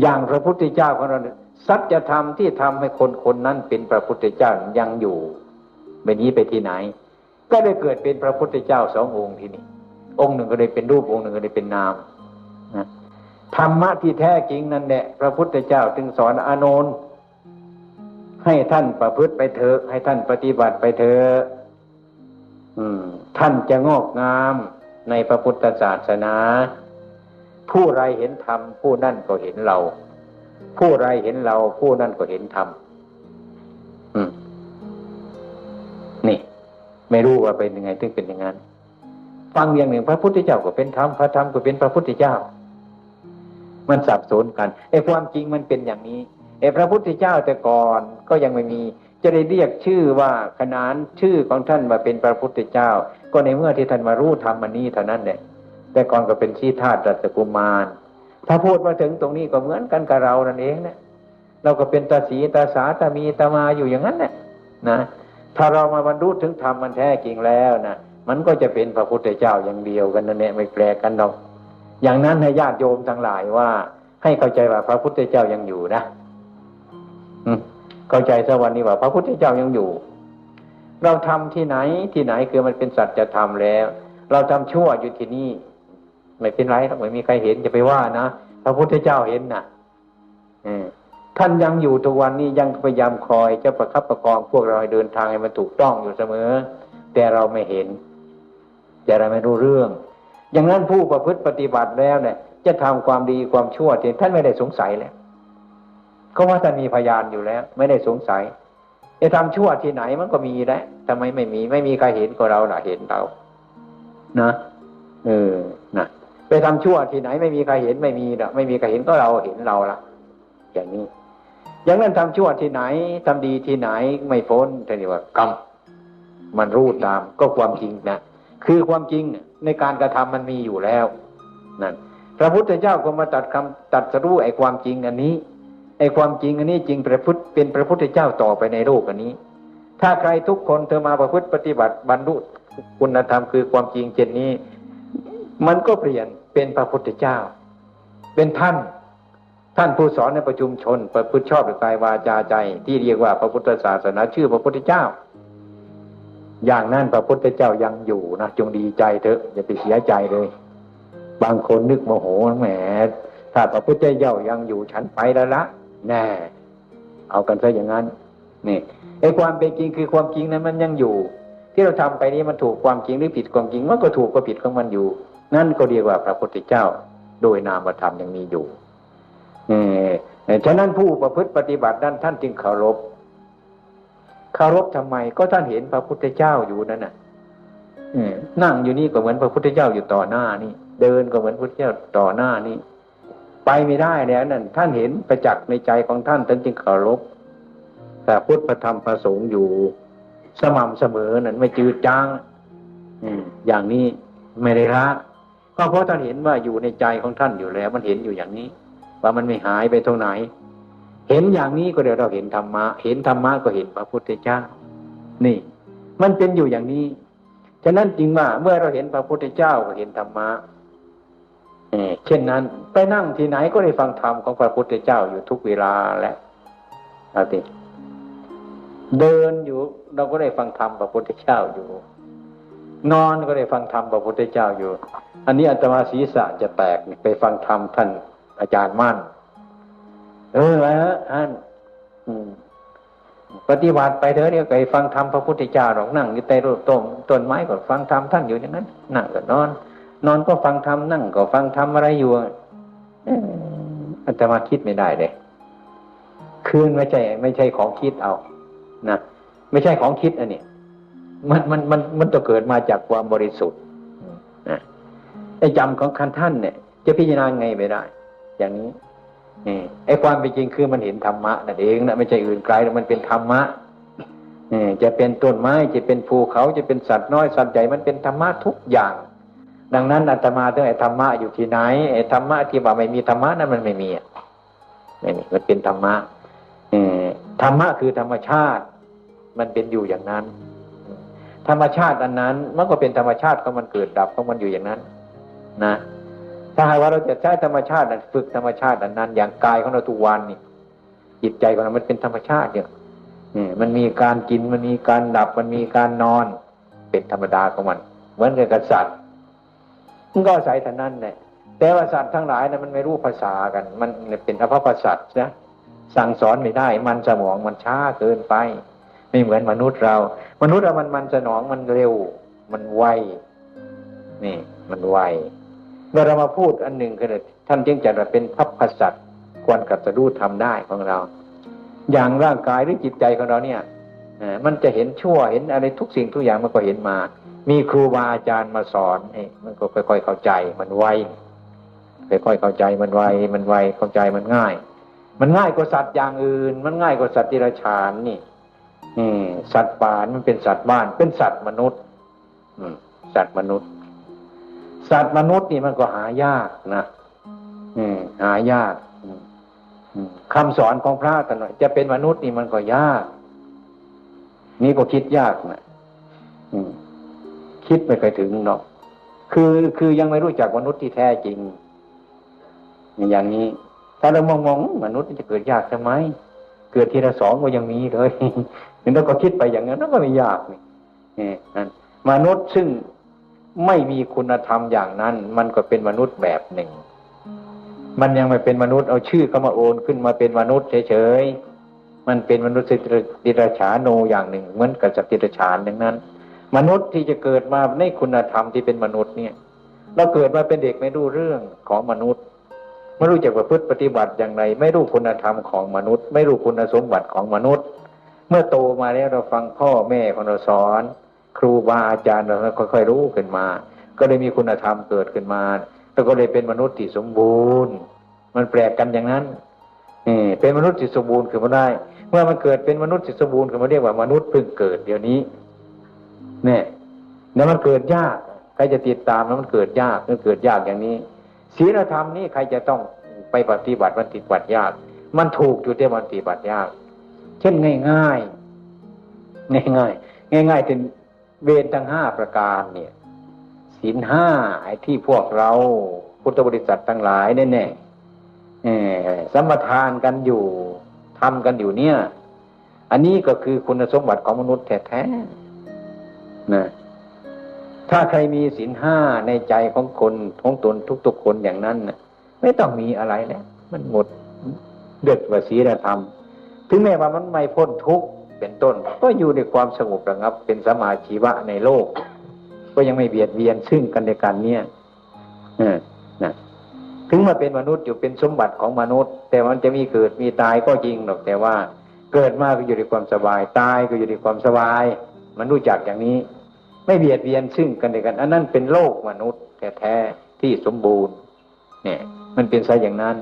อย่างพระพุทธเจ้าของเราสัจธรรมที่ทำให้คนคนนั้นเป็นพระพุทธเจ้ายังอยู่แบบนี้ไปที่ไหน ก็ได้เกิดเป็นพระพุทธเจ้าสององค์ที่นี่องค์หนึ่งก็ได้เป็นรูปองค์หนึ่งก็ได้เป็นนามนะธรรมะที่แท้จริงนั่นแหละพระพุทธเจ้าจึงสอนอานนท์ให้ท่านประพฤติไปเถอะ ให้ท่านปฏิบัติไปเถอะท่านจะงอกงามในพระพุทธศาสนา ผู้ไรเห็นธรรมผู้นั่นก็เห็นเรา ผู้ไรเห็นเรา ผู้นั่นก็เห็นธรรมนี่ ไม่รู้ว่าเป็นยังไงถึงเป็นอย่างนั้นฟังอย่างหนึ่ง พระพุทธเจ้าก็เป็นธรรมพระธรรมก็เป็นพระพุทธเจ้า มันสับสนกันไอ้ความจริงมันเป็นอย่างนี้ไอ้พระพุทธเจ้าแต่ก่อนก็ยังไม่มีจะได้เรียกชื่อว่าขนานชื่อของท่านมาเป็นพระพุทธเจ้า ก็ในเมื่อที่ท่านมารู้ธรรมอันนี้เท่านั้นเนี่ย แต่ก่อนก็เป็นชีธาตุรัตกุมาร ถ้าพูดมาถึงตรงนี้ก็เหมือนกันกับเรานั่นเองเนะเราก็เป็นตาสีตาสาตามีตามาอยู่อย่างนั้นแหละนะถ้าเรามาบรรลุถึงธรรมมันแท้จริงแล้วนะมันก็จะเป็นพระพุทธเจ้าอย่างเดียวกันนั่นแหละไม่แปลกกันหรอกอย่างนั้นให้ญาติโยมทั้งหลายว่า ให้เข้าใจว่าพระพุทธเจ้ายังอยู่นะเข้าใจสักวันนี้ว่า พระพุทธเจ้ายังอยู่ เราทำที่ไหนที่ไหนคือมันเป็นสัจธรรมแล้ว เราทำชั่วอยู่ที่นี่ ไม่เป็นไรหรอกไม่มีใครเห็นจะไปว่านะพระพุทธเจ้าเห็นนะอท่านยังอยู่ทุกวันนี้ยังพยายามคอยจะประคับประคองพวกเราให้เดินทางให้มันถูกต้องอยู่เสมอ แต่เราไม่เห็น แต่เราไม่รู้เรื่อง อย่างนั้นผู้ประพฤติปฏิบัติแล้วเนี่ย จะทำความดีความชั่วที่ท่านไม่ได้สงสัยแล้วก็ว่าท่านมีพยานอยู่แล้ว ไม่ได้สงสัยจะทำชั่วที่ไหนมันก็มีแล้วทำไมไม่มี ไม่มีใครเห็นก็เราน่ะเห็นเรา นะเออ ไปทำชั่วที่ไหนไม่มีใครเห็นไม่มีนะไม่มีใครเห็นก็เราเห็นเราละอย่างนี้ อย่างนั้นทำชั่วที่ไหนทำดีที่ไหนไม่พ้นท่านเรียกว่ากรรมมันรู้ตามก็ความจริงนะคือความจริงในการกระทำมันมีอยู่แล้วนั่นพระพุทธเจ้าก็มาตัดคำตัดสรู้ไอ้ความจริงอันนี้ไอ้ความจริงอันนี้จริงประพุทธเป็นพระพุทธเจ้าต่อไปในโลกอันนี้ ถ้าใครทุกคนเธอมาประพฤติปฏิบัติบรรลุคุณธรรมคือความจริงเช่นนี้ มันก็เปลี่ยน เป็นพระพุทธเจ้า เป็นท่าน ท่านผู้สอนในประชุมชนประพฤติชอบด้วยกายวาจาใจ ที่เรียกว่าพระพุทธศาสนาชื่อพระพุทธเจ้า อย่างนั้นพระพุทธเจ้ายังอยู่นะจงดีใจเถอะอย่าไปเสียใจเลย บางคนนึกโมโหแหมถ้าพระพุทธเจ้ายังอยู่ฉันไปแล้วละแน่เอากันซะอย่างนั้นนี่ไอ้ความเป็นจริงคือความจริงนั้นมันยังอยู่ ที่เราทำไปนี้มันถูกความจริงหรือผิดความจริงมันก็ถูกก็ผิดของมันอยู่ นั่นก็เรียกว่าพระพุทธเจ้า โดยนามธรรมยังมีอยู่นี่ฉะนั้นผู้ประพฤติปฏิบัตินั้นท่านจึงเคารพเคารพทำไมก็ท่านเห็นพระพุทธเจ้าอยู่นั่นน่ะนั่งอยู่นี่ก็เหมือนพระพุทธเจ้าอยู่ต่อหน้านี่ เดินก็เหมือนพระพุทธเจ้าต่อหน้านี่ไปไม่ได้แล้วนั่นท่านเห็นประจักษ์ในใจของท่านท่านจึงเคารพแต่พุทธธรรมประสงค์อยู่ สม่ำเสมอนั่นไม่จืดจางอย่างนี้ไม่ได้ละ ก็เพราะท่านเห็นว่าอยู่ในใจของท่านอยู่แล้ว มันเห็นอยู่อย่างนี้ ว่ามันไม่หายไปตรงไหน เห็นอย่างนี้ก็เดี๋ยวเราเห็นธรรมะ เห็นธรรมะก็เห็นพระพุทธเจ้า นี่ มันเป็นอยู่อย่างนี้ ฉะนั้นจริงว่าเมื่อเราเห็นพระพุทธเจ้าก็เห็นธรรมะเช่นนั้น ไปนั่งที่ไหนก็ได้ฟังธรรมของพระพุทธเจ้าอยู่ทุกเวลาและเอาติเดินอยู่เราก็ได้ฟังธรรมพระพุทธเจ้าอยู่ นอนก็ได้ฟังธรรมพระพุทธเจ้าอยู่ อันนี้อาตมาศีรษะจะแตกไปฟังธรรมท่านอาจารย์มั่น เออแล้วท่านปฏิบัติไปเถอะเนี่ยไปฟังธรรมพระพุทธเจ้าหรอกนั่งอยู่ใต้ร่มต้นต้นไม้ก็ฟังธรรมท่านอยู่อย่างนั้นนั่งก็นอน นอนก็ฟังธรรมนั่งก็ฟังธรรมอะไรอยู่อาตมาคิดไม่ได้เลยคืนไม่ใช่ ไม่ใช่ของคิดเอานะไม่ใช่ของคิดอันนี้ มันมันมันมันต้องเกิดมาจากความบริสุทธิ์นะไอ้จำของคันท่านเนี่ย จะพิจารณาไงไม่ได้ อย่างนี้ไอ้ความเป็นจริงคือมันเห็นธรรมะนั่นเองนะไม่ใช่อื่นไกลมันเป็นธรรมะจะเป็นต้นไม้จะเป็นภูเขาจะเป็นสัตว์น้อยสัตว์ใหญ่มันเป็นธรรมะทุกอย่าง ดังนั้นอาตมาถึงไอ้ธรรมะอยู่ที่ไหนไอ้ธรรมะที่ว่าไม่มีธรรมะนั้นมันไม่มีไม่มีมันเป็นธรรมะธรรมะคือธรรมชาติ มันเป็นอยู่อย่างนั้น ธรรมชาติอันนั้นมันก็เป็นธรรมชาติของมันเกิดดับของมันอยู่อย่างนั้น นะ ถ้าหากว่าเราจะใช้ธรรมชาติฝึกธรรมชาติอันนั้น อย่างกายของเราทุกวันนี่จิตใจของเรามันเป็นธรรมชาติเนี่ยมันมีการกินมันมีการดับมันมีการนอน เป็นธรรมดาของมัน เหมือนกับกษัตริย์มันก็อาศัยท่านั้นแหละแต่ว่าสัตว์ทั้งหลายนะมันไม่รู้ภาษากัน มันเป็นอภพสัตว์นะสั่งสอนไม่ได้ มันสมองมันช้าเกินไป ไม่เหมือนมนุษย์เรา มนุษย์เรามันมันสนองมันเร็ว มันไวนี่ มันไวเมื่อเรามาพูดอันหนึ่งคือท่านจึงจัดว่าเป็นพัพพสัตว์ควรกับจะรู้ทำได้ของเรา อย่างร่างกายหรือจิตใจของเราเนี่ยมันจะเห็นชั่วเห็นอะไรทุกสิ่งทุกอย่างมันก็เห็นมา มีครูบาอาจารย์มาสอนเอ้มันก็ค่อยๆเข้าใจมันไวค่อยๆเข้าใจมันไวมันไวเข้าใจมันง่าย มันง่ายกว่าสัตว์อย่างอื่น มันง่ายกว่าสัตว์ที่ราชานนี่ สัตว์ป่ามันเป็นสัตว์บ้าน เป็นสัตว์มนุษย์ อืสัตว์มนุษย์ สัตว์มนุษย์นี่มันก็หายากนะอืหายากคำสอนของพระกันหน่อยจะเป็นมนุษย์นี่มันก็ยาก นี่ก็คิดยากนะคิดไม่เคยถึงเนาะคือคือยังไม่รู้จักมนุษย์ที่แท้จริง อย่างนี้ ถ้าเรามองมองมนุษย์จะเกิดยากทำไม เกิดทีละสองก็ยังมีเลย เราก็คิดไปอย่างนั้นนั่นก็ไม่ยากนี่นั่นมนุษย์ซึ่งไม่มีคุณธรรมอย่างนั้น มันก็เป็นมนุษย์แบบหนึ่ง มันยังไม่เป็นมนุษย์เอาชื่อเข้ามาโอนขึ้นมาเป็นมนุษย์เฉยๆมันเป็นมนุษย์ติรฉาโนอย่างหนึ่ง เหมือนกับสัตว์ติรฉานอย่างนั้น มนุษย์ที่จะเกิดมาในคุณธรรมที่เป็นมนุษย์เนี่ย เราเกิดมาเป็นเด็กไม่รู้เรื่องของมนุษย์ไม่รู้จักประพฤติปฏิบัติอย่างไร ไม่รู้คุณธรรมของมนุษย์ ไม่รู้คุณสมบัติของมนุษย์ เมื่อโตมาแล้วเราฟังพ่อแม่ของเราสอน ครูบาอาจารย์เราค่อยๆรู้ขึ้นมา ก็เลยมีคุณธรรมเกิดขึ้นมาแล้วก็เลยเป็นมนุษย์ที่สมบูรณ์ มันแปลกกันอย่างนั้นนี่เป็นมนุษย์ที่สมบูรณ์ขึ้นมาได้ เมื่อมันเกิดเป็นมนุษย์ที่สมบูรณ์ขึ้นมาเรียกว่ามนุษย์เพิ่งเกิดเดี๋ยวนี้เนี่ยแล้วมันเกิดยากใครจะติดตามแล้วมันเกิดยากมันเกิดยากอย่างนี้ศีลธรรมนี่ใครจะต้องไปปฏิบัติมันปฏิบัติยาก มันถูกอยู่ที่มันปฏิบัติยาก เช่นง่ายง่ายง่ายง่ายง่ายง่ายเป็นเวรทั้งห้าประการเนี่ยศีลห้าไอ้ที่พวกเราพุทธบริษัททั้งหลายแน่แน่ๆเออสมทานกันอยู่ทำกันอยู่เนี่ย อันนี้ก็คือคุณสมบัติของมนุษย์แท้ๆนะถ้าใครมีศีลห้าในใจของคนของตนทุกๆคนอย่างนั้นไม่ต้องมีอะไรแล้วมันหมดเดือดว่าศีลธรรม ถึงแม้ว่ามันไม่พ้นทุกข์เป็นต้น ก็อยู่ในความสงบระงับ เป็นสมาชีวะในโลก ก็ยังไม่เบียดเบียนซึ่งกันและกันเนี่ยนะถึงมาเป็นมนุษย์อยู่เป็นสมบัติของมนุษย์ แต่มันจะมีเกิดมีตายก็จริงหรอกแต่ว่าเกิดมาก็อยู่ในความสบายตายก็อยู่ในความสบาย มันรู้จักอย่างนี้ ไม่เบียดเบียนซึ่งกันและกัน อันนั้นเป็นโลกมนุษย์แท้ๆที่สมบูรณ์ เนี่ย มันเป็นซะอย่างนั้น